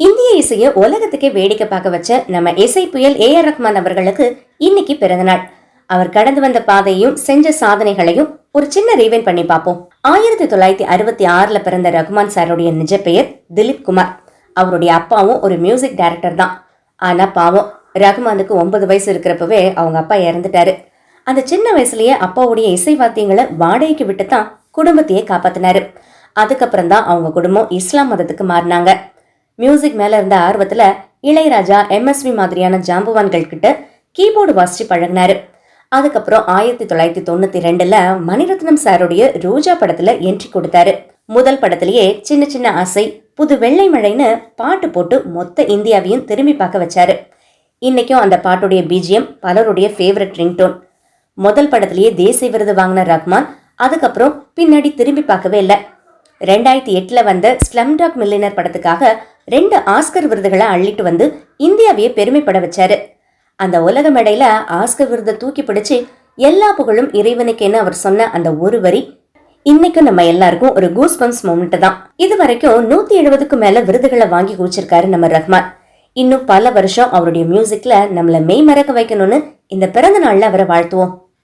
இந்திய இசையை உலகத்துக்கே வேடிக்கை பார்க்க வச்ச நம்ம இசை புயல் ஏ ஆர் ரஹ்மான் அவர்களுக்கு இன்னைக்கு பிறந்த நாள் அவர் கடந்து வந்த பாதையும் செஞ்ச சாதனைகளையும் ஒரு சின்ன ரீவைன் பண்ணி பார்ப்போம். ஆயிரத்தி தொள்ளாயிரத்தி அறுபத்தி ஆறுல பிறந்த ரகுமான் சாருடைய நிஜ பெயர் திலீப் குமார். அவருடைய அப்பாவும் ஒரு மியூசிக் டைரக்டர் தான். ஆனா பாவம் ரகுமானுக்கு ஒன்பது வயசு இருக்கிறப்பவே அவங்க அப்பா இறந்துட்டாரு. அந்த சின்ன வயசுலயே அப்பாவுடைய இசை வாத்தியங்களை வாடகைக்கு விட்டு தான் குடும்பத்தையே காப்பாத்தினாரு. அதுக்கப்புறம் தான் அவங்க குடும்பம் இஸ்லாம் மதத்துக்கு மாறினாங்க. மியூசிக் மேல இருந்த ஆர்வத்துல இளையராஜா எம்எஸ்வி மாதிரியான ஜாம்புவான்கள் கிட்ட கீபோர்டு வாசிச்சு பழகினாரு. அதுக்கப்புறம் ஆயிரத்தி தொள்ளாயிரத்தி தொண்ணூத்தி ரெண்டுல மணிரத்னம் சாருடைய ரோஜா படத்துல என்ட்ரி கொடுத்தாரு. முதல் படத்திலேயே சின்ன சின்ன ஆசை புது வெள்ளை மழைன்னு பாட்டு போட்டு மொத்த இந்தியாவையும் திரும்பி பார்க்க வச்சாரு. இன்னைக்கும் அந்த பாட்டுடைய பிஜிஎம் பலருடைய ஃபேவரட் ரிங்டோன் முதல் படத்திலேயே தேசிய விருது வாங்கின ரஹ்மான் அதுக்கப்புறம் பின்னாடி திரும்பி பார்க்கவே இல்லை. ரெண்டாயிரத்தி எட்டில் வந்த ஸ்லம்டாக் மில்லினர் படத்துக்காக ரெண்டு ஆஸ்கர் விருதுகளை அள்ளிட்டு வந்து இந்தியாவையே பெருமைப்பட வச்சாரு. அந்த உலக மேடையில ஆஸ்கர் விருதை தூக்கி பிடிச்சு எல்லா புகழும் இறைவனுக்கேன்னு அவர் சொன்ன அந்த ஒரு வரி இன்னைக்கும் நம்ம எல்லாருக்கும் ஒரு கூஸ் பம்ஸ் மூமெண்ட் தான். இது வரைக்கும் நூத்தி எழுபதுக்கு மேல விருதுகளை வாங்கி குவிச்சிருக்காரு நம்ம ரஹ்மான். இன்னும் பல வருஷம் அவருடைய மியூசிக்ல நம்மள மெய் மறக்க வைக்கணும்னு இந்த பிறந்த நாள்ல அவரை வாழ்த்துவோம்.